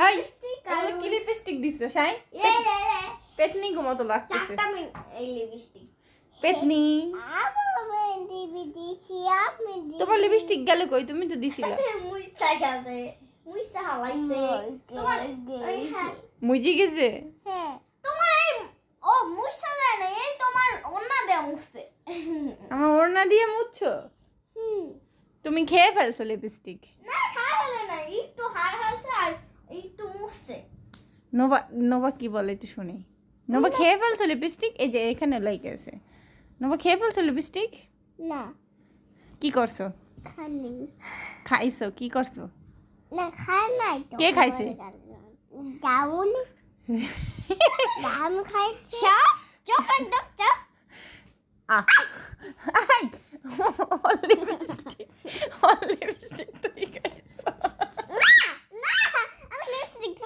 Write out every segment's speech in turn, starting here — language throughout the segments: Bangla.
এই লিপস্টিক এগুলো কি লিপস্টিক দিছো শাই পেতনি মতো লাগতেছে। চারটা এই লিপস্টিক পেতনি। তোমার লিপস্টিক গেল কই? তুমি তো দিছিলা। মুইসা গেছে। মুইসা হালাইছে। তোমার এই মুজি গেছে? হ্যাঁ। তোমার এই ও মুইসা দেয় না এই তোমার অন্য দেয়া মুছছে। আমার ওড়না দিয়ে মুছছো? তুমি খেয়ে ফেলছো লিপস্টিক না খাওয়া গেলে না একটু হার হালছে আর একটু মুছছে নোবা নোবা কি বলে একটু শুনি নোবা খেয়ে ফেলছো লিপস্টিক এই যে এখানে লাইক আছে নোবা খেয়ে ফেলছো লিপস্টিক না কি করছ খালি খাইছো কি করছ না খাই নাই তো কে খাইছে? গাউন গাউন খাইছে চপ চপ একদম চপ আহ আই লিপস্টিক লিপস্টিক তুই খাইছো না না আমি লিপস্টিক খাই না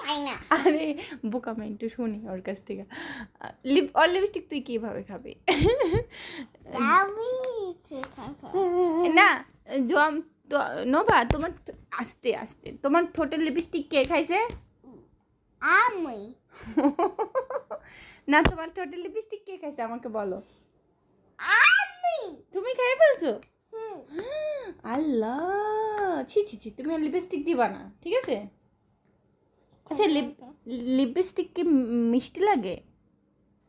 আরে বোকা আমি একটু শুনি ওর কাছ থেকে। লিপ অর লিপস্টিক তুই কীভাবে খাবি? না জম তো নোবা তোমার আস্তে আস্তে। তোমার ঠোঁটের লিপস্টিক কে খাইছে? আমি। না তোমার ঠোঁটের লিপস্টিক কে খাইছে আমাকে বলো। আমি। তুমি খেয়ে ফেলছো? আল্লাহ ছি ছি ছি তুমি লিপস্টিক দিবা না ঠিক আছে? আচ্ছা লিপ লিপস্টিক কি মিষ্টি লাগে?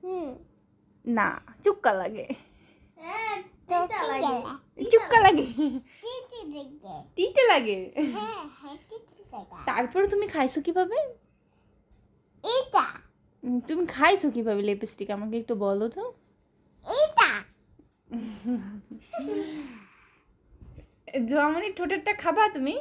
হুম। না চুক্কা লাগে। হ্যাঁ লাগে। চুক্কা লাগে? তিতে লাগে? হ্যাঁ হ্যাঁ তারপর তুমি খাইছো কীভাবে? এটা তুমি খাইছো কীভাবে লিপস্টিক আমাকে একটু বলো তো। এটা জমনি ঠোঁটেরটা খাবা তুমি?